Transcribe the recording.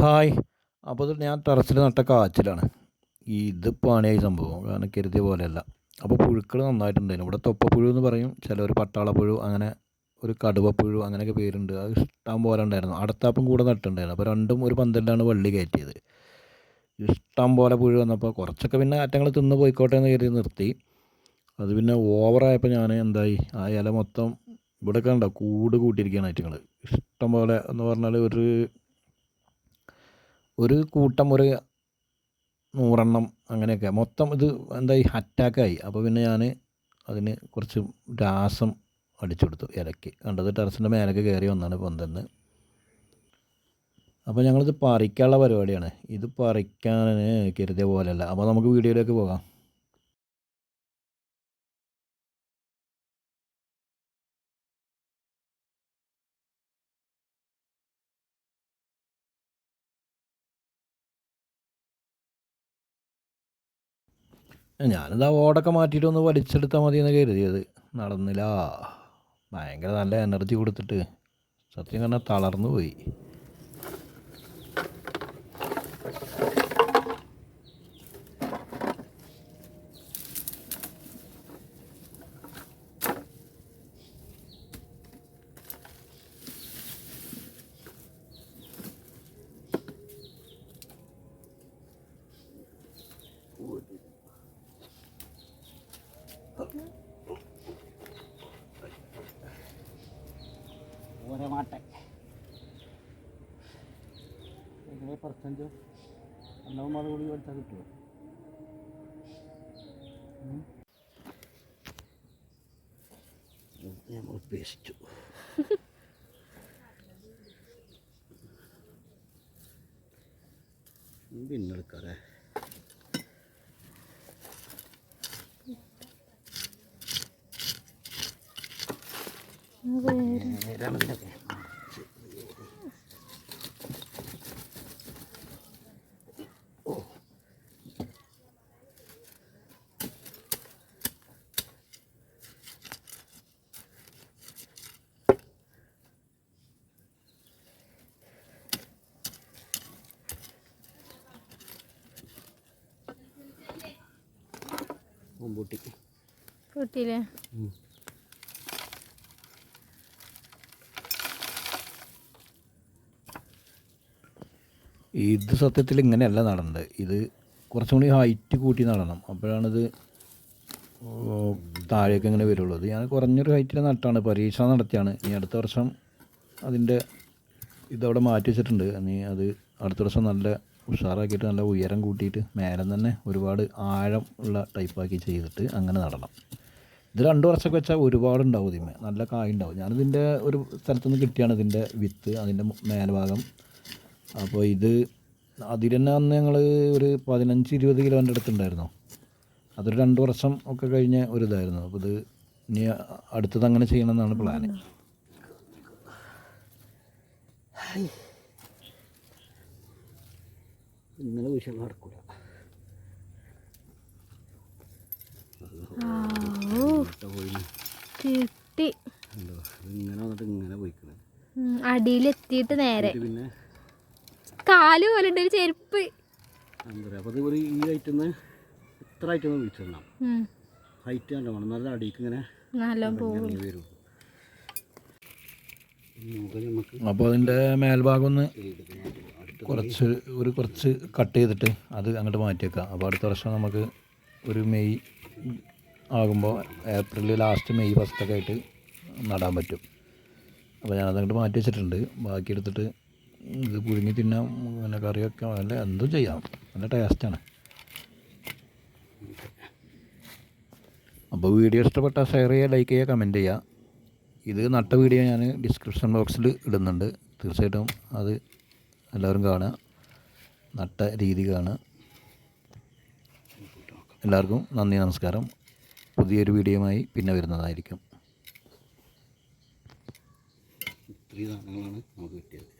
Hi. അപ്പോൾ ഞാൻ ടെറസിൽ നട്ട കാച്ചിലാണ്. ഈ ഇത് പാണിയായി സംഭവം. കാരണം കരുതിയ പോലെയല്ല. അപ്പോൾ പുഴുക്കൾ നന്നായിട്ടുണ്ടായിരുന്നു. ഇവിടെ തൊപ്പപ്പുഴു എന്ന് പറയും. ചിലർ പട്ടാളപ്പുഴു അങ്ങനെ ഒരു കടുവപ്പുഴു അങ്ങനെയൊക്കെ പേരുണ്ട്. അത് ഇഷ്ടം പോലെ ഉണ്ടായിരുന്നു. അടുത്താപ്പം കൂടെ നട്ടിട്ടുണ്ടായിരുന്നു. അപ്പോൾ രണ്ടും ഒരു പന്തലിലാണ് വള്ളി കയറ്റിയത്. ഇഷ്ടം പോലെ പുഴു വന്നപ്പോൾ കുറച്ചൊക്കെ പിന്നെ അറ്റങ്ങൾ തിന്ന് പോയിക്കോട്ടെ എന്ന് കരുതി നിർത്തി. അത് പിന്നെ ഓവറായപ്പോൾ ഞാൻ എന്തായി? ആ ഇല മൊത്തം ഇവിടെ കണ്ടോ? കൂട് കൂട്ടിയിരിക്കുകയാണ് അറ്റങ്ങൾ ഇഷ്ടം പോലെ എന്ന് പറഞ്ഞാൽ ഒരു ഒരു കൂട്ടം ഒരു നൂറെണ്ണം അങ്ങനെയൊക്കെ. മൊത്തം ഇത് എന്തായി? അറ്റാക്കായി. അപ്പോൾ പിന്നെ ഞാൻ അതിന് കുറച്ച് രാസം അടിച്ചു കൊടുത്തു ഇലയ്ക്ക്. കണ്ടത് ടെറസിന്റെ മേലേക്ക് കയറി വന്നാണ് പന്തെന്ന്. അപ്പോൾ ഞങ്ങളിത് പറിക്കാനുള്ള പരിപാടിയാണ്. ഇത് പറിക്കാൻ കരുതിയ പോലെയല്ല. അപ്പോൾ നമുക്ക് വീഡിയോയിലേക്ക് പോകാം. ഞാനിത് ഓടൊക്കെ മാറ്റിയിട്ട് ഒന്ന് വലിച്ചെടുത്താൽ മതി എന്ന് കരുതിയത് നടന്നില്ല. ഭയങ്കര നല്ല എനർജി കൊടുത്തിട്ട്. സത്യം പറഞ്ഞാൽ തളർന്നു പോയി. ഓരോ മാട്ടെ എങ്ങനെ പെർസെന്റ് മാട് കൂടി പഠിച്ചാൽ കിട്ടുമോ ഞാൻ ഉദ്ദേശിച്ചു പിന്നെ എടുക്കാറേ നേരാണ് പൂട്ടിയില്ലേ ഇത് സത്യത്തിൽ ഇങ്ങനെയല്ല നടന്നത്. ഇത് കുറച്ചും കൂടി ഹൈറ്റ് കൂട്ടി നടണം. അപ്പോഴാണിത് താഴേക്ക് ഇങ്ങനെ വരുള്ളൂ. ഞാൻ കുറഞ്ഞൊരു ഹൈറ്റിൽ നട്ടാണ്. പരീക്ഷ നടത്തിയാണ്. ഇനി അടുത്ത വർഷം അതിന്റെ ഇതവിടെ മാറ്റി വെച്ചിട്ടുണ്ട്. ഇനി അത് അടുത്ത വർഷം നല്ല ഉഷാറാക്കിയിട്ട് നല്ല ഉയരം കൂട്ടിയിട്ട് മേലെ തന്നെ ഒരുപാട് ആഴം ഉള്ള ടൈപ്പാക്കി ചെയ്തിട്ട് അങ്ങനെ നടണം. ഇത് രണ്ട് വർഷമൊക്കെ വെച്ചാൽ ഒരുപാട് ഉണ്ടാവും ഇതിന്മേ നല്ല കായ ഉണ്ടാവും ഞാനിതിന്റെ ഒരു സ്ഥലത്തുനിന്ന് കിട്ടിയാണ് ഇതിന്റെ വിത്ത് അതിന്റെ മേൽഭാഗം. അപ്പോൾ ഇത് അതിൽ തന്നെ അന്ന് ഞങ്ങൾ ഒരു പതിനഞ്ച് ഇരുപത് കിലോന്റെ അടുത്തുണ്ടായിരുന്നു. അതൊരു രണ്ട് വർഷം ഒക്കെ കഴിഞ്ഞ ഒരു ഇതായിരുന്നു. അപ്പോൾ ഇത് ഇനി അടുത്തത് അങ്ങനെ ചെയ്യണമെന്നാണ് പ്ലാന് ഇന്നലെ വിഷയം നടക്കൂല. കിട്ടി. ഇങ്ങനെ വന്നിട്ട് ഇങ്ങനെ പോയിക്കണേ. അടിയിലെത്തിയിട്ട് നേരെ. പിന്നെ? കാൽ പോലെ ഉണ്ട് ഒരു ചെരുപ്പ്. അപ്പോൾ ഒരു ഈ ഹൈറ്റിൽ നിന്ന് ഇത്ര ഹൈറ്റ് വിളിച്ചിടണം ഹൈറ്റ് നല്ല വേണം നല്ല അടിക്ക് ഇങ്ങനെ നല്ല പോകും വരും. അപ്പോൾ അതിന്റെ മേൽഭാഗം ഒന്ന് കുറച്ച് ഒരു കുറച്ച് കട്ട് ചെയ്തിട്ട് അത് അങ്ങോട്ട് മാറ്റിയേക്കാം. അപ്പോൾ അടുത്ത വർഷം നമുക്ക് ഒരു മെയ് ആകുമ്പോൾ ഏപ്രിൽ ലാസ്റ്റ് മെയ് ഫസ്റ്റൊക്കെ ആയിട്ട് നടാൻ പറ്റും. അപ്പോൾ ഞാനത് അങ്ങോട്ട് മാറ്റി വെച്ചിട്ടുണ്ട്. ബാക്കി എടുത്തിട്ട് ഇത് പുഴുങ്ങി തിന്നാൻ പിന്നെ കറി വെക്കാം അല്ല എന്തും ചെയ്യാം. നല്ല ടേസ്റ്റാണ് അപ്പോൾ വീഡിയോ ഇഷ്ടപ്പെട്ടാൽ ഷെയർ ചെയ്യുക ലൈക്ക് ചെയ്യുക കമന്റ് ചെയ്യുക. ഇത് നട്ട വീഡിയോ ഞാൻ ഡിസ്ക്രിപ്ഷൻ ബോക്സിൽ ഇടുന്നുണ്ട്. തീർച്ചയായിട്ടും അത് എല്ലാവരും കാണുക. നട്ട രീതി കാണുക. എല്ലാവർക്കും നന്ദി നമസ്കാരം. പുതിയൊരു വീഡിയോയുമായി പിന്നെ വരുന്നതായിരിക്കും. ഇത്രയും സാധനങ്ങളാണ് നമുക്ക് കിട്ടിയത്.